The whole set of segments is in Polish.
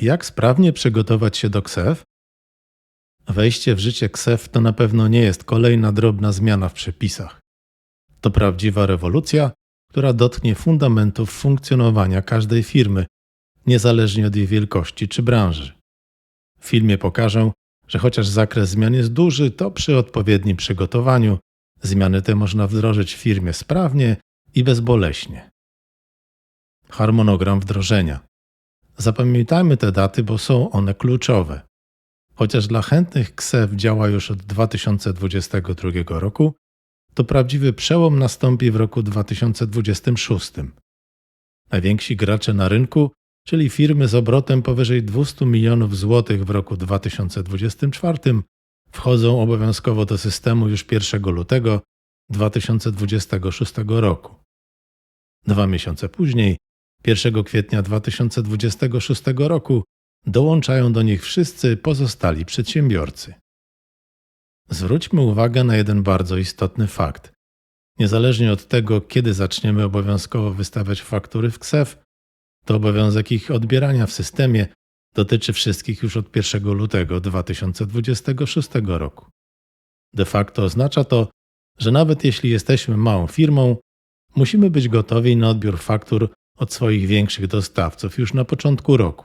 Jak sprawnie przygotować się do KSEF? Wejście w życie KSEF to na pewno nie jest kolejna drobna zmiana w przepisach. To prawdziwa rewolucja, która dotknie fundamentów funkcjonowania każdej firmy, niezależnie od jej wielkości czy branży. W filmie pokażę, że chociaż zakres zmian jest duży, to przy odpowiednim przygotowaniu zmiany te można wdrożyć w firmie sprawnie i bezboleśnie. Harmonogram wdrożenia. Zapamiętajmy te daty, bo są one kluczowe. Chociaż dla chętnych KSEF działa już od 2022 roku, to prawdziwy przełom nastąpi w roku 2026. Najwięksi gracze na rynku, czyli firmy z obrotem powyżej 200 milionów złotych w roku 2024, wchodzą obowiązkowo do systemu już 1 lutego 2026 roku. Dwa miesiące później, 1 kwietnia 2026 roku, dołączają do nich wszyscy pozostali przedsiębiorcy. Zwróćmy uwagę na jeden bardzo istotny fakt. Niezależnie od tego, kiedy zaczniemy obowiązkowo wystawiać faktury w KSEF, to obowiązek ich odbierania w systemie dotyczy wszystkich już od 1 lutego 2026 roku. De facto oznacza to, że nawet jeśli jesteśmy małą firmą, musimy być gotowi na odbiór faktur od swoich większych dostawców już na początku roku.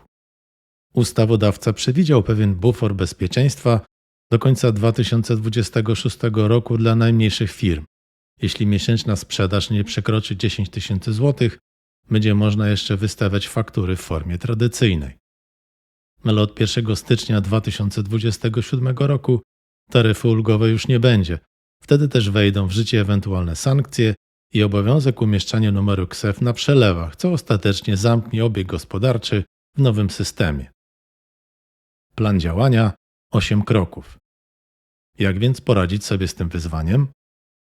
Ustawodawca przewidział pewien bufor bezpieczeństwa do końca 2026 roku dla najmniejszych firm. Jeśli miesięczna sprzedaż nie przekroczy 10 tysięcy złotych, będzie można jeszcze wystawiać faktury w formie tradycyjnej. Ale od 1 stycznia 2027 roku taryfy ulgowe już nie będzie. Wtedy też wejdą w życie ewentualne sankcje i obowiązek umieszczania numeru KSEF na przelewach, co ostatecznie zamknie obieg gospodarczy w nowym systemie. Plan działania 8 kroków. Jak więc poradzić sobie z tym wyzwaniem?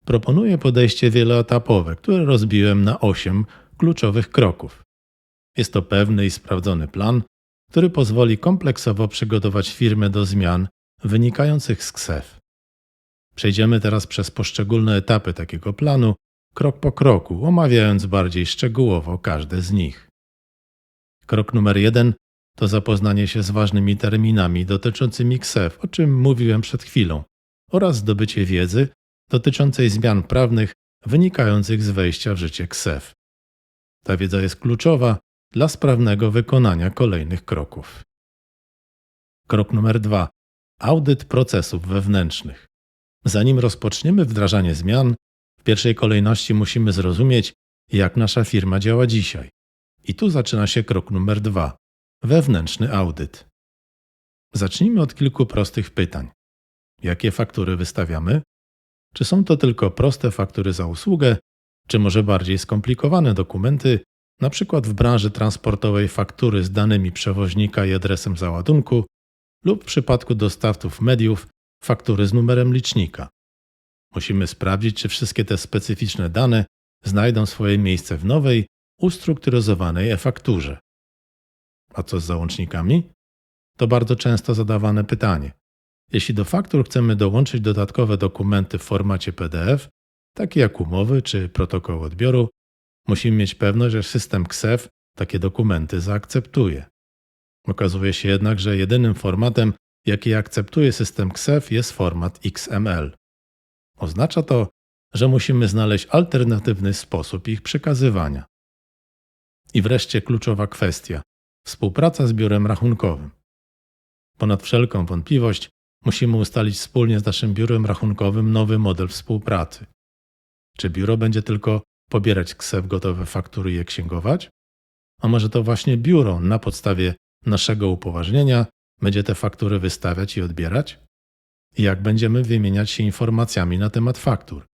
Proponuję podejście wieloetapowe, które rozbiłem na 8 kluczowych kroków. Jest to pewny i sprawdzony plan, który pozwoli kompleksowo przygotować firmę do zmian wynikających z KSEF. Przejdziemy teraz przez poszczególne etapy takiego planu, krok po kroku, omawiając bardziej szczegółowo każde z nich. Krok numer jeden to zapoznanie się z ważnymi terminami dotyczącymi KSEF, o czym mówiłem przed chwilą, oraz zdobycie wiedzy dotyczącej zmian prawnych wynikających z wejścia w życie KSEF. Ta wiedza jest kluczowa dla sprawnego wykonania kolejnych kroków. Krok numer dwa: audyt procesów wewnętrznych. Zanim rozpoczniemy wdrażanie zmian, w pierwszej kolejności musimy zrozumieć, jak nasza firma działa dzisiaj. I tu zaczyna się krok numer dwa wewnętrzny audyt. Zacznijmy od kilku prostych pytań. Jakie faktury wystawiamy? Czy są to tylko proste faktury za usługę, czy może bardziej skomplikowane dokumenty, na przykład w branży transportowej faktury z danymi przewoźnika i adresem załadunku, lub w przypadku dostawców mediów faktury z numerem licznika. Musimy sprawdzić, czy wszystkie te specyficzne dane znajdą swoje miejsce w nowej, ustrukturyzowanej e-fakturze. A co z załącznikami? To bardzo często zadawane pytanie. Jeśli do faktur chcemy dołączyć dodatkowe dokumenty w formacie PDF, takie jak umowy czy protokół odbioru, musimy mieć pewność, że system KSEF takie dokumenty zaakceptuje. Okazuje się jednak, że jedynym formatem, jaki akceptuje system KSEF, jest format XML. Oznacza to, że musimy znaleźć alternatywny sposób ich przekazywania. I wreszcie kluczowa kwestia współpraca z biurem rachunkowym. Ponad wszelką wątpliwość musimy ustalić wspólnie z naszym biurem rachunkowym nowy model współpracy. Czy biuro będzie tylko pobierać KSEF gotowe faktury i je księgować? A może to właśnie biuro na podstawie naszego upoważnienia będzie te faktury wystawiać i odbierać? Jak będziemy wymieniać się informacjami na temat faktur?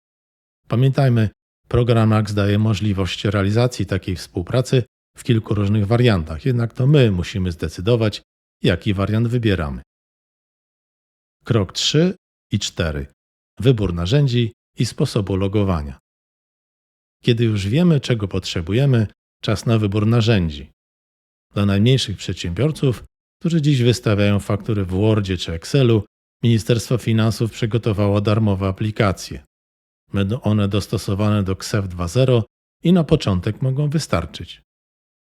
Pamiętajmy, program AX daje możliwość realizacji takiej współpracy w kilku różnych wariantach, jednak to my musimy zdecydować, jaki wariant wybieramy. Krok 3 i 4. Wybór narzędzi i sposobu logowania. Kiedy już wiemy, czego potrzebujemy, czas na wybór narzędzi. Dla najmniejszych przedsiębiorców, którzy dziś wystawiają faktury w Wordzie czy Excelu, Ministerstwo Finansów przygotowało darmowe aplikacje. Będą one dostosowane do KSEF 2.0 i na początek mogą wystarczyć.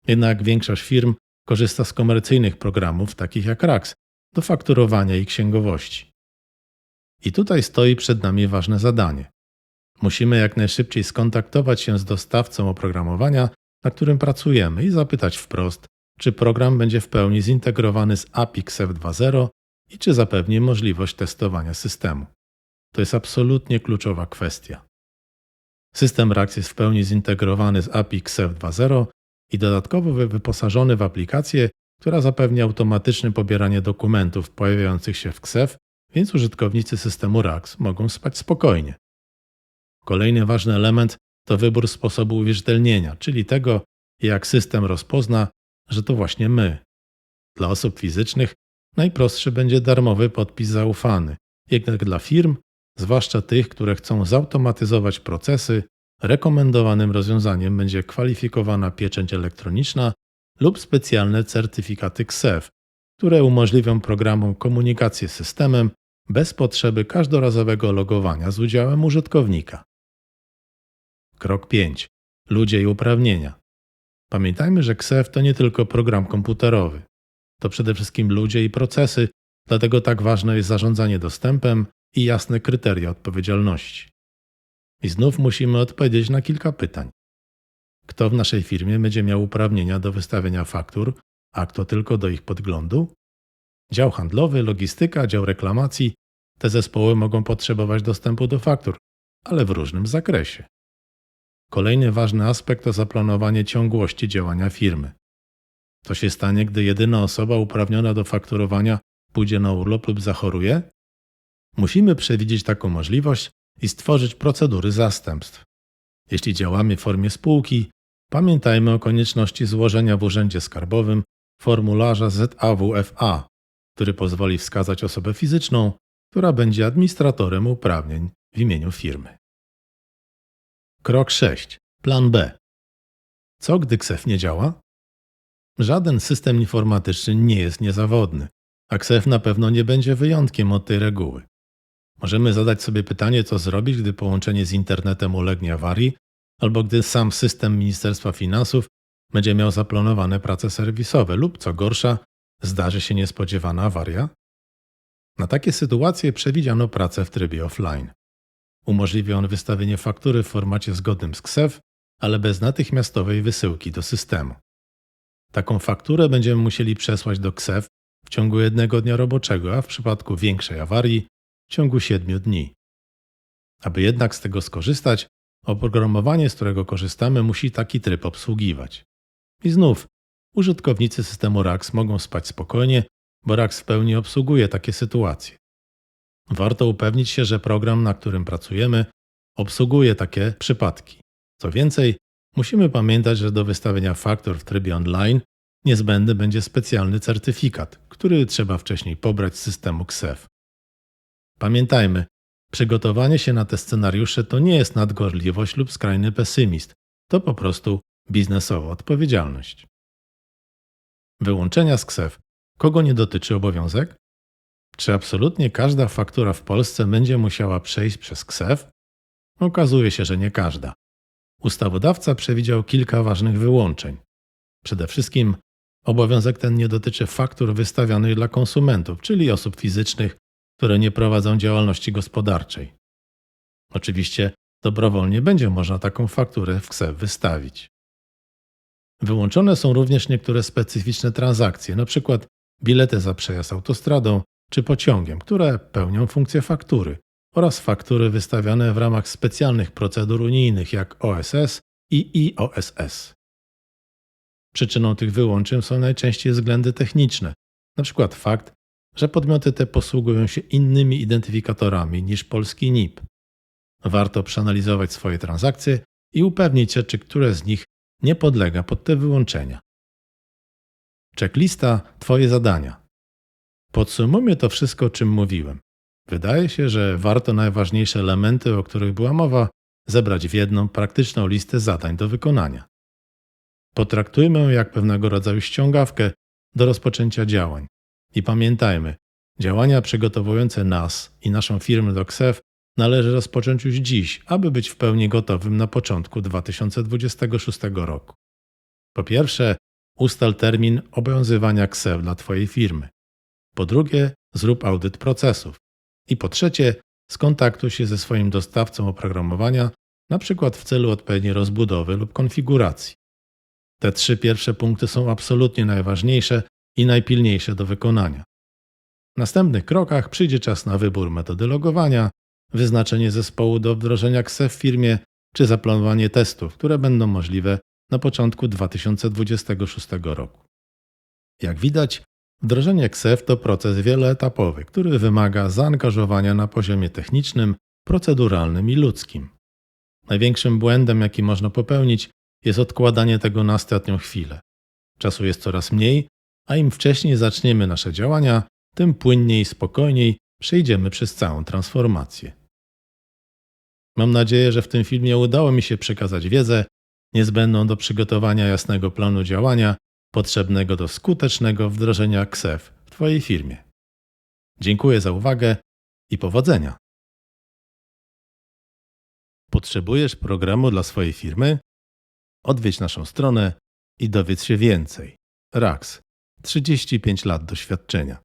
Jednak większość firm korzysta z komercyjnych programów takich jak RAX do fakturowania i księgowości. I tutaj stoi przed nami ważne zadanie. Musimy jak najszybciej skontaktować się z dostawcą oprogramowania, na którym pracujemy i zapytać wprost, czy program będzie w pełni zintegrowany z API XEF 2.0 i czy zapewni możliwość testowania systemu. To jest absolutnie kluczowa kwestia. System RAX jest w pełni zintegrowany z API XEF 2.0 i dodatkowo wyposażony w aplikację, która zapewni automatyczne pobieranie dokumentów pojawiających się w XEF, więc użytkownicy systemu RAX mogą spać spokojnie. Kolejny ważny element to wybór sposobu uwierzytelnienia, czyli tego, jak system rozpozna, że to właśnie my. Dla osób fizycznych najprostszy będzie darmowy podpis zaufany, jednak dla firm, zwłaszcza tych, które chcą zautomatyzować procesy, rekomendowanym rozwiązaniem będzie kwalifikowana pieczęć elektroniczna lub specjalne certyfikaty KSEF, które umożliwią programom komunikację z systemem bez potrzeby każdorazowego logowania z udziałem użytkownika. Krok 5. Ludzie i uprawnienia. Pamiętajmy, że KSEF to nie tylko program komputerowy. To przede wszystkim ludzie i procesy, dlatego tak ważne jest zarządzanie dostępem i jasne kryteria odpowiedzialności. I znów musimy odpowiedzieć na kilka pytań. Kto w naszej firmie będzie miał uprawnienia do wystawienia faktur, a kto tylko do ich podglądu? Dział handlowy, logistyka, dział reklamacji te zespoły mogą potrzebować dostępu do faktur, ale w różnym zakresie. Kolejny ważny aspekt to zaplanowanie ciągłości działania firmy. Co się stanie, gdy jedyna osoba uprawniona do fakturowania pójdzie na urlop lub zachoruje? Musimy przewidzieć taką możliwość i stworzyć procedury zastępstw. Jeśli działamy w formie spółki, pamiętajmy o konieczności złożenia w Urzędzie Skarbowym formularza ZAWFA, który pozwoli wskazać osobę fizyczną, która będzie administratorem uprawnień w imieniu firmy. Krok 6. Plan B. Co gdy KSEF nie działa? Żaden system informatyczny nie jest niezawodny, a KSEF na pewno nie będzie wyjątkiem od tej reguły. Możemy zadać sobie pytanie, co zrobić, gdy połączenie z internetem ulegnie awarii, albo gdy sam system Ministerstwa Finansów będzie miał zaplanowane prace serwisowe, lub co gorsza, zdarzy się niespodziewana awaria. Na takie sytuacje przewidziano pracę w trybie offline. Umożliwi on wystawienie faktury w formacie zgodnym z KSEF, ale bez natychmiastowej wysyłki do systemu. Taką fakturę będziemy musieli przesłać do KSEF w ciągu jednego dnia roboczego, a w przypadku większej awarii w ciągu 7 dni. Aby jednak z tego skorzystać, oprogramowanie, z którego korzystamy, musi taki tryb obsługiwać. I znów, użytkownicy systemu RAX mogą spać spokojnie, bo RAX w pełni obsługuje takie sytuacje. Warto upewnić się, że program, na którym pracujemy, obsługuje takie przypadki. Co więcej, musimy pamiętać, że do wystawienia faktur w trybie online niezbędny będzie specjalny certyfikat, który trzeba wcześniej pobrać z systemu KSEF. Pamiętajmy, przygotowanie się na te scenariusze to nie jest nadgorliwość lub skrajny pesymist, to po prostu biznesowa odpowiedzialność. Wyłączenia z KSEF. Kogo nie dotyczy obowiązek? Czy absolutnie każda faktura w Polsce będzie musiała przejść przez KSEF? Okazuje się, że nie każda. Ustawodawca przewidział kilka ważnych wyłączeń. Przede wszystkim obowiązek ten nie dotyczy faktur wystawionych dla konsumentów, czyli osób fizycznych, które nie prowadzą działalności gospodarczej. Oczywiście dobrowolnie będzie można taką fakturę w KSEF wystawić. Wyłączone są również niektóre specyficzne transakcje, np. bilety za przejazd autostradą czy pociągiem, które pełnią funkcję faktury, oraz faktury wystawiane w ramach specjalnych procedur unijnych jak OSS i IOSS. Przyczyną tych wyłączeń są najczęściej względy techniczne, np. fakt, że podmioty te posługują się innymi identyfikatorami niż polski NIP. Warto przeanalizować swoje transakcje i upewnić się, czy które z nich nie podlega pod te wyłączenia. Checklista Twoje zadania. Podsumujmy to wszystko, o czym mówiłem. Wydaje się, że warto najważniejsze elementy, o których była mowa, zebrać w jedną praktyczną listę zadań do wykonania. Potraktujmy ją jak pewnego rodzaju ściągawkę do rozpoczęcia działań. I pamiętajmy, działania przygotowujące nas i naszą firmę do KSEF należy rozpocząć już dziś, aby być w pełni gotowym na początku 2026 roku. Po pierwsze, ustal termin obowiązywania KSEW dla Twojej firmy. Po drugie, zrób audyt procesów. I po trzecie, skontaktuj się ze swoim dostawcą oprogramowania, przykład w celu odpowiedniej rozbudowy lub konfiguracji. Te trzy pierwsze punkty są absolutnie najważniejsze i najpilniejsze do wykonania. W następnych krokach przyjdzie czas na wybór metody logowania, wyznaczenie zespołu do wdrożenia KSE w firmie czy zaplanowanie testów, które będą możliwe na początku 2026 roku. Jak widać, wdrożenie KSEF to proces wieloetapowy, który wymaga zaangażowania na poziomie technicznym, proceduralnym i ludzkim. Największym błędem, jaki można popełnić, jest odkładanie tego na ostatnią chwilę. Czasu jest coraz mniej, a im wcześniej zaczniemy nasze działania, tym płynniej i spokojniej przejdziemy przez całą transformację. Mam nadzieję, że w tym filmie udało mi się przekazać wiedzę niezbędną do przygotowania jasnego planu działania potrzebnego do skutecznego wdrożenia KSEF w Twojej firmie. Dziękuję za uwagę i powodzenia. Potrzebujesz programu dla swojej firmy? Odwiedź naszą stronę i dowiedz się więcej. RAX 35 lat doświadczenia.